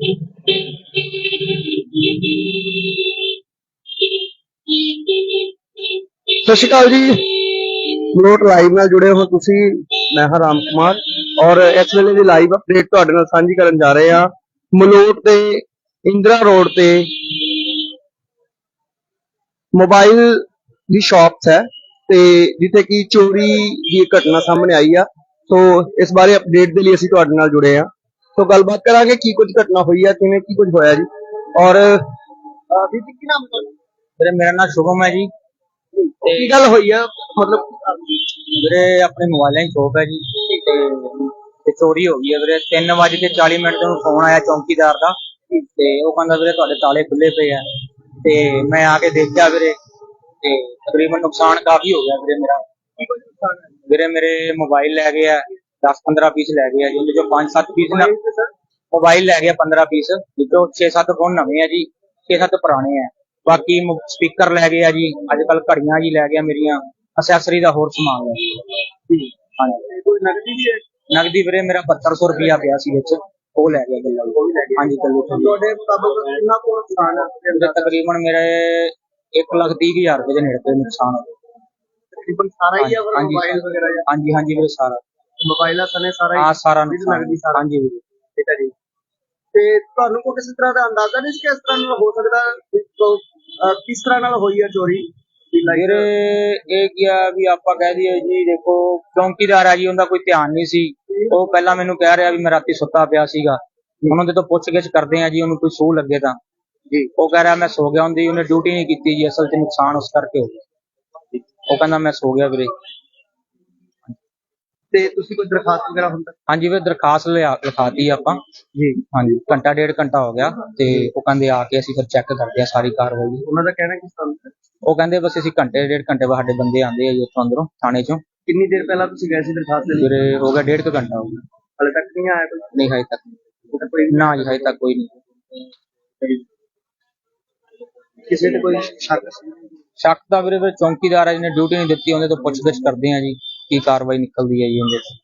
ਸਤਿ ਸ਼੍ਰੀ ਅਕਾਲ ਜੀ। Note live ਨਾਲ ਜੁੜੇ ਹੋ ਤੁਸੀਂ, ਮੈਂ ਹਾਂ ਰਾਮ ਕੁਮਾਰ ਔਰ ਇਸ ਵੇਲੇ ਦੀ ਲਾਈਵ ਅਪਡੇਟ ਤੁਹਾਡੇ ਨਾਲ ਸਾਂਝੀ ਕਰਨ ਜਾ ਰਹੇ ਹਾਂ। ਮਲੋਟ ਦੇ ਇੰਦਰਾ ਰੋਡ ਤੇ ਮੋਬਾਈਲ ਦੀ ਸ਼ਾਪਸ ਹੈ ਤੇ ਜਿੱਥੇ ਕਿ ਚੋਰੀ ਦੀ ਘਟਨਾ ਸਾਹਮਣੇ ਆਈ ਆ। ਸੋ ਇਸ ਬਾਰੇ ਅਪਡੇਟ ਦੇ ਲਈ ਅਸੀਂ ਤੁਹਾਡੇ ਨਾਲ ਜੁੜੇ ਹਾਂ। ਤੋਂ ਗੱਲਬਾਤ ਕਰਾਂਗੇ ਕੀ ਕੁਝ ਘਟਨਾ ਹੋਈ ਹੈ ਕਿਵੇਂ ਕੀ ਕੁਝ ਹੋਇਆ ਜੀ। ਔਰ ਵੀ ਕੀ ਨਾਮ ਤੁਹਾਡਾ? ਵੀਰੇ ਮੇਰਾ ਨਾਮ ਸ਼ੁਭਮ ਹੈ ਜੀ। ਤੇ ਕੀ ਗੱਲ ਹੋਈ ਆ? ਮਤਲਬ ਵੀਰੇ ਆਪਣੇ ਮੋਬਾਈਲਾਂ ਦੀ ਸ਼ੋਪ ਹੈ ਜੀ। ਤੇ ਤੇ ਚੋਰੀ ਹੋ ਗਈ ਹੈ ਵੀਰੇ। 3:40 ਮਿੰਟ ਤੋਂ ਫੋਨ ਆਇਆ ਚੌਂਕੀਦਾਰ ਦਾ। ਤੇ ਉਹ ਕਹਿੰਦਾ ਵੀਰੇ ਤੁਹਾਡੇ ਤਾਲੇ ਖੁੱਲੇ ਪਏ ਆ। ਤੇ ਮੈਂ ਆ ਕੇ ਦੇਖਿਆ ਵੀਰੇ। ਤੇ ਤਕਰੀਬਨ ਨੁਕਸਾਨ ਕਾਫੀ ਹੋ ਗਿਆ ਵੀਰੇ ਮੇਰਾ। ਵੀਰੇ ਮੇਰੇ ਮੋਬਾਈਲ ਲੈ ਗਿਆ 10-15 ਪੀਸ ਲੈ ਗਿਆ ਜੀ ਉਹਦੇ ਚੋਂ 5-7 ਪੀਸ ਨਾ ਮੋਬਾਈਲ ਲੈ ਗਿਆ 15 ਪੀਸ ਵਿੱਚੋਂ 6-7 ਫੋਨ ਨਵੇਂ ਆ ਜੀ 6-7 ਪੁਰਾਣੇ ਆ। ਬਾਕੀ ਸਪੀਕਰ ਲੈ ਗਿਆ ਜੀ ਅੱਜ ਕੱਲ ਘੜੀਆਂ ਜੀ ਲੈ ਗਿਆ ਮੇਰੀਆਂ ਅਸੈਸਰੀ ਦਾ ਹੋਰ ਸਮਾਨ ਲੈ ਹਾਂਜੀ। ਕੋਈ ਨਗਦੀ ਵੀ ਹੈ ਨਗਦੀ ਵੀਰੇ ਮੇਰਾ 7200 ਰੁਪਿਆ ਪਿਆ ਸੀ ਵਿੱਚ ਉਹ ਲੈ ਗਿਆ ਗੱਲਾਂ ਹਾਂਜੀ ਗੱਲੋਂ ਤੁਹਾਡੇ ਮੁਤਾਬਕ ਕਿੰਨਾ ਕੁ ਨੁਕਸਾਨ ਹੈ ਤਕਰੀਬਨ ਮੇਰੇ 1 ਲੱਖ 30 ਹਜ਼ਾਰ ਰੁਪਏ ਦੇ ਨੇੜੇ ਤੇ ਨੁਕਸਾਨ ਹੋ ਗਿਆ। ਤਕਰੀਬਨ ਸਾਰਾ ਹੀ ਆ ਮੋਬਾਈਲ ਵਗੈਰਾ ਹਾਂਜੀ ਹਾਂਜੀ ਵੀਰੇ ਮੋਬਾਈਲਾਂ ਸਨੇ ਸਾਰਾ ਹੀ ਹਾਂ ਸਾਰਾ ਨੁਕਸਾਨ ਨਗਦੀ ਸਾਰਾ। ਹਾਂਜੀ। ਵੀਰੇ ਠੀਕ ਹੈ ਜੀ। ਤੇ ਤੁਹਾਨੂੰ ਕੋਈ ਕਿਸੇ ਤਰ੍ਹਾਂ ਦਾ ਅੰਦਾਜ਼ਾ ਨਹੀਂ ਸੀ ਕਿ ਇਸ ਤਰ੍ਹਾਂ ਨਾਲ ਹੋ ਸਕਦਾ ਵੀ ਕੋ- ਅਹ ਕਿਸ ਤਰ੍ਹਾਂ ਨਾਲ ਹੋਈ ਹੈ ਚੋਰੀ? ਵੀ like ਵੀਰੇ ਇਹ ਕਿਹਾ ਵੀ ਆਪਾਂ ਕਹਿ ਦਈਏ ਜੀ ਦੇਖੋ ਚੌਂਕੀਦਾਰ ਆ ਜੀ ਉਹਦਾ ਕੋਈ ਧਿਆਨ ਨਹੀਂ ਸੀ। ਉਹ ਪਹਿਲਾਂ ਮੈਨੂੰ ਕਹਿ ਰਿਹਾ ਵੀ ਮੈਂ ਰਾਤੀ ਸੁੱਤਾ ਪਿਆ ਸੀਗਾ। ਉਹਨਾਂ ਦੇ ਤੋਂ ਪੁੱਛ-ਗਿੱਛ ਕਰਦੇ ਆ ਜੀ ਉਹਨੂੰ ਕੋਈ ਸੂਹ ਲੱਗੇ ਤਾਂ। ਜੀ। ਉਹ ਕਹਿ ਰਿਹਾ ਮੈਂ ਸੋ ਗਿਆ ਹੁੰਦੀ ਉਹਨੇ ਡਿਊਟੀ ਨਹੀਂ ਕੀਤੀ ਜੀ ਅਸਲ 'ਚ ਨੁਕਸਾਨ ਉਸ ਕਰਕੇ ਹੋ ਗਿਆ। ਉਹ ਕਹਿੰਦਾ ਮੈਂ ਸੋ ਗਿਆ ਵੀਰੇ। ਤੇ ਤੁਸੀਂ ਕੋਈ ਦਰਖਾਸਤ ਵਗੈਰਾ ਹੁੰਦਾ? ਹਾਂਜੀ ਵੀਰੇ ਦਰਖਾਸਤ ਲਿਆ ਲਿਖਾਤੀ ਆਪਾਂ। ਜੀ। ਹਾਂਜੀ ਘੰਟਾ ਡੇਢ ਘੰਟਾ ਹੋ ਗਿਆ ਤੇ ਉਹ ਕਹਿੰਦੇ ਆ ਕੇ ਅਸੀਂ ਫਿਰ ਚੈੱਕ ਕਰਦੇ ਆ ਸਾਰੀ ਕਾਰਵਾਈ। ਉਹਨਾਂ ਦਾ ਕਹਿਣਾ ਤਰ੍ਹਾਂ? ਦਾ? ਉਹ ਕਹਿੰਦੇ ਬਸ ਅਸੀਂ ਘੰਟੇ ਡੇਢ ਘੰਟੇ ਬਾਅਦ ਸਾਡੇ ਬੰਦੇ ਆਂਦੇ ਆ ਜੀ ਉੱਥੋਂ ਅੰਦਰੋਂ ਥਾਣੇ 'ਚੋਂ। ਕਿੰਨੀ ਦੇਰ ਪਹਿਲਾਂ ਤੁਸੀਂ ਗਏ ਸੀ ਦਰਖਾਸਤ ਦੇਣ? ਵੀਰੇ ਹੋ ਗਿਆ ਡੇਢ ਕੁ ਘੰਟਾ ਹੋ ਗਿਆ। ਹਾਲੇ ਤੱਕ ਨਹੀਂ ਆਇਆ ਕੋਈ? ਨਹੀਂ ਹਜੇ ਤੱਕ। ਕੋਈ ਨਾ ਜੀ ਹਜੇ ਤੱਕ ਕੋਈ ਨਹੀਂ। ਕਿਸੇ ਤੇ ਕੋਈ ਸ਼ੱਕ? ਸ਼ੱਕ ਤਾਂ ਵੀਰੇ ਫਿਰ ਚੌਂਕੀਦਾਰ ਆ ਜਿਹਨੇ ਡਿਊਟੀ ਨਹੀਂ ਦਿੱਤੀ ਉਹਦੇ ਤੋਂ ਪੁੱਛਗਿੱਛ ਕਰਦੇ ਆ ਜੀ। ਕੀ ਕਾਰਵਾਈ ਨਿਕਲਦੀ ਹੈ ਜੀ ਉਹਦੇ 'ਚ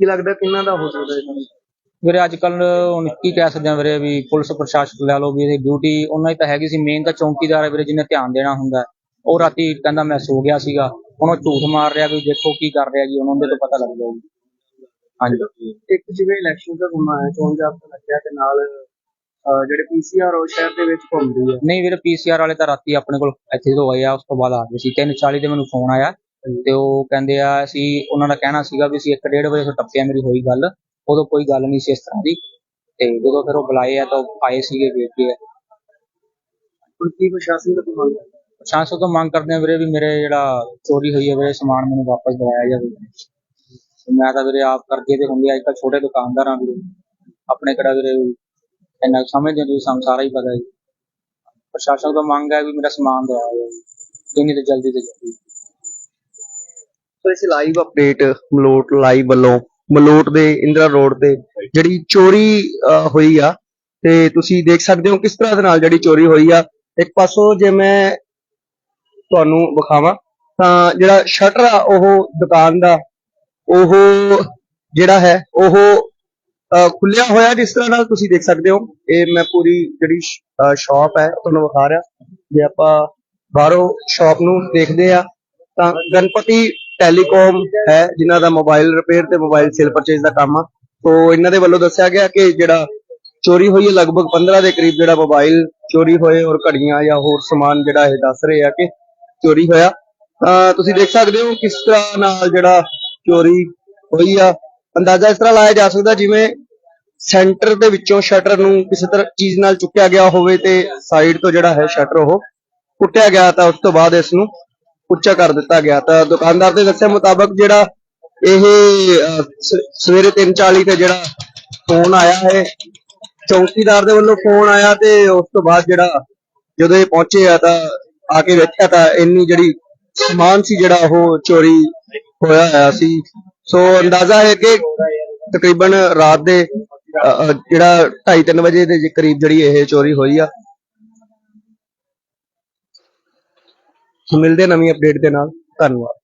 ਕੀ ਲੱਗਦਾ ਕਿੰਨਾ ਦਾ ਹੋ ਸਕਦਾ ਹੈ ਵੀਰੇ ਅੱਜ ਕੱਲ ਹੁਣ ਕੀ ਕਹਿ ਸਕਦੇ ਆ ਵੀਰੇ ਵੀ ਪੁਲਿਸ ਪ੍ਰਸ਼ਾਸਨ ਲੈ ਲਓ ਵੀ ਇਹਦੀ ਡਿਊਟੀ ਉਹਨਾਂ ਦੀ ਤਾਂ ਹੈਗੀ ਸੀ ਮੇਨ ਤਾਂ ਚੌਂਕੀਦਾਰ ਹੈ ਵੀਰੇ ਜਿਹਨੇ ਧਿਆਨ ਦੇਣਾ ਹੁੰਦਾ ਹੈ। ਉਹ ਰਾਤੀ ਕਹਿੰਦਾ ਮੈਂ ਸੋ ਗਿਆ ਸੀਗਾ ਹੁਣ ਉਹ ਝੂਠ ਮਾਰ ਰਿਹਾ ਵੀ ਦੇਖੋ ਕੀ ਕਰ ਰਿਹਾ ਜੀ ਉਹਨਾਂ ਦੇ ਤੋਂ ਪਤਾ ਲੱਗ ਜਾਊ ਹਾਂਜੀ। ਇੱਕ ਜਿਵੇਂ ਇਲੈਕਸ਼ਨ ਦਾ ਸਮਾਂ ਹੈ ਚੋਣ ਜਾਬਤਾ ਲੱਗਿਆ ਤੇ ਨਾਲ ਅਹ, ਜਿਹੜੇ ਪੀਸੀਆਰ ਉਹ ਸ਼ਹਿਰ ਦੇ ਵਿੱਚ ਘੁੰਮਦੀ ਹੈ। ਨਹੀਂ ਵੀਰੇ ਪੀਸੀਆਰ ਵਾਲੇ ਤਾਂ ਰਾਤੀ ਆਪਣੇ ਕੋਲ ਇੱਥੇ ਜਦੋਂ ਆਏ ਆ ਉਸ ਤੋਂ ਬਾਅਦ ਆ ਗਏ ਸੀ। 3:40 ਤੇ ਮੈਨੂੰ ਫੋਨ ਆਇਆ। ਤੇ ਉਹ ਕਹਿੰਦੇ ਆ ਅਸੀਂ ਉਹਨਾਂ ਦਾ ਕਹਿਣਾ ਸੀਗਾ ਵੀ ਅਸੀਂ 1:30 ਵਜੇ ਤੋਂ ਟੱਪਿਆ ਮੇਰੀ ਹੋਈ ਗੱਲ। ਉਦੋਂ ਕੋਈ ਗੱਲ ਨਹੀਂ ਸੀ ਇਸ ਤਰ੍ਹਾਂ ਦੀ। ਤੇ ਜਦੋਂ ਫਿਰ ਉਹ ਬੁਲਾਏ ਆ ਤਾਂ ਉਹ ਆਏ ਸੀਗੇ ਵੇਖ ਕੇ ਹੁਣ ਕੀ ਪ੍ਰਸ਼ਾਸਨ ਦਾ ਮੰਗ ਪ੍ਰਸ਼ਾਸਨ ਤੋਂ ਮੰਗ ਕਰਦੇ ਆ ਵੀਰੇ ਵੀ ਮੇਰੇ ਜਿਹੜਾ ਚੋਰੀ ਹੋਈ ਹੈ ਵੀਰੇ ਸਮਾਨ ਮੈਨੂੰ ਵਾਪਸ ਦਿਵਾਇਆ ਜਾਵੇ। ਤੇ ਮੈਂ ਤਾਂ ਵੀਰੇ ਆਪ ਕਰਜ਼ੇ ਤੇ ਹੁੰਦੇ ਅੱਜ ਕੱਲ੍ਹ ਛੋਟੇ ਦੁਕਾਨਦਾਰ ਵੀਰੇ ਆਪਣੇ ਕਿਹੜਾ ਵੀਰੇ ਇੰਨਾ ਸਮਝਦੇ ਤੁਸੀਂ ਸਾਨੂੰ ਸਾਰਾ ਹੀ ਪਤਾ ਹੈ। ਜੀ। ਪ੍ਰਸ਼ਾਸਨ ਤੋਂ ਮੰਗ ਹੈ ਵੀ ਮੇਰਾ ਸਮਾਨ ਦਿਵਾਇਆ ਜਾਵੇ। ਜਿੰਨੀ ਤੋਂ ਜਲਦੀ ਤੋਂ ਜਲਦੀ। ਸੋ ਇਸ ਲਾਈਵ ਅਪਡੇਟ ਮਲੋਟ ਲਾਈਵ ਵੱਲੋਂ, ਮਲੋਟ ਦੇ ਇੰਦਰਾ ਰੋਡ ਤੇ ਜਿਹੜੀ ਚੋਰੀ ਹੋਈ ਆ, ਤੇ ਤੁਸੀਂ ਦੇਖ ਸਕਦੇ ਹੋ ਕਿਸ ਤਰ੍ਹਾਂ ਦੇ ਨਾਲ ਜਿਹੜੀ ਚੋਰੀ ਹੋਈ ਆ। ਇੱਕ ਪਾਸੋਂ ਜੇ ਮੈਂ ਤੁਹਾਨੂੰ ਵਿਖਾਵਾਂ, ਤਾਂ ਜਿਹੜਾ ਸ਼ਟਰ ਆ, ਉਹ ਦੁਕਾਨ ਦਾ, ਉਹ ਜਿਹੜਾ ਹੈ, ਉਹ ਖੁੱਲਿਆ ਹੋਇਆ ਜਿਸ ਤਰ੍ਹਾਂ ਨਾਲ ਤੁਸੀਂ ਦੇਖ ਸਕਦੇ ਹੋ। ਇਹ ਮੈਂ ਪੂਰੀ ਜਿਹੜੀ ਸ਼ਾਪ ਹੈ, ਤੁਹਾਨੂੰ ਵਿਖਾ ਰਿਹਾ। ਜੇ ਆਪਾਂ ਬਾਹਰੋਂ ਸ਼ਾਪ ਨੂੰ ਦੇਖਦੇ ਆ, ਤਾਂ ਗਣਪਤੀ ਟੈਲੀਕਾਮ ਹੈ, ਜਿਨ੍ਹਾਂ ਦਾ ਮੋਬਾਈਲ ਰਿਪੇਅਰ ਤੇ ਮੋਬਾਈਲ ਸੇਲ ਪਰਚੇਜ਼ ਦਾ ਕੰਮ ਆ। ਤੋਂ ਇਹਨਾਂ ਦੇ ਵੱਲੋਂ ਦੱਸਿਆ ਗਿਆ ਕਿ ਜਿਹੜਾ ਚੋਰੀ ਹੋਈ ਹੈ, ਲਗਭਗ 15 ਦੇ ਕਰੀਬ ਜਿਹੜਾ ਮੋਬਾਈਲ ਚੋਰੀ ਹੋਏ ਔਰ ਘੜੀਆਂ ਜਾਂ ਹੋਰ ਸਮਾਨ ਜਿਹੜਾ ਇਹ ਦੱਸ ਰਹੇ ਆ ਕਿ ਚੋਰੀ ਹੋਇਆ। ਤਾਂ ਤੁਸੀਂ ਦੇਖ ਸਕਦੇ ਹੋ ਕਿਸ ਤਰ੍ਹਾਂ ਨਾਲ ਜਿਹੜਾ ਚੋਰੀ ਹੋਈ ਆ। ਅੰਦਾਜ਼ਾ ਇਸ ਤਰ੍ਹਾਂ ਲਾਇਆ ਜਾ ਸਕਦਾ ਜਿਵੇਂ ਸੈਂਟਰ ਦੇ ਵਿੱਚੋਂ ਸ਼ਟਰ ਨੂੰ ਕਿਸੇ ਤਰ੍ਹਾਂ ਚੀਜ਼ ਨਾਲ ਚੁੱਕਿਆ ਗਿਆ ਹੋਵੇ ਤੇ ਸਾਈਡ ਤੋਂ ਜਿਹੜਾ ਹੈ ਸ਼ਟਰ ਉਹ ਕੁੱਟਿਆ ਗਿਆ ਤਾਂ ਉਸ ਤੋਂ ਬਾਅਦ ਇਸ ਨੂੰ ਉੱਚਾ ਕਰ ਦਿੱਤਾ ਗਿਆ ਤਾਂ ਦੁਕਾਨਦਾਰ ਦੇ ਦੱਸਿਆ ਮੁਤਾਬਕ ਜਿਹੜਾ ਇਹ ਅਹ, ਸ- ਸਵੇਰੇ 3:40 ਤੇ ਜਿਹੜਾ ਫੋਨ ਆਇਆ ਹੈ ਚੌਕੀਦਾਰ ਦੇ ਵੱਲੋਂ ਫੋਨ ਆਇਆ ਤੇ ਉਸ ਤੋਂ ਬਾਅਦ ਜਿਹੜਾ ਜਦੋਂ ਇਹ ਪਹੁੰਚੇ ਆ ਤਾਂ ਆ ਕੇ ਵੇਖਿਆ ਤਾਂ ਇੰਨੀ ਜਿਹੜੀ ਸਮਾਨ ਸੀ ਜਿਹੜਾ ਉਹ ਚੋਰੀ ਹੋਇਆ ਹੋਇਆ ਸੀ। ਸੋ ਅੰਦਾਜ਼ਾ ਹੈ ਕਿ ਤਕਰੀਬਨ ਰਾਤ ਦੇ ਅਹ, ਅਹ, ਜਿਹੜਾ 2:30 ਵਜੇ ਦੇ ਕਰੀਬ ਜਿਹੜੀ ਇਹ ਚੋਰੀ ਹੋਈ ਆ। ਮਿਲਦੇ ਨਵੀਂ ਅਪਡੇਟ ਦੇ ਨਾਲ। ਧੰਨਵਾਦ।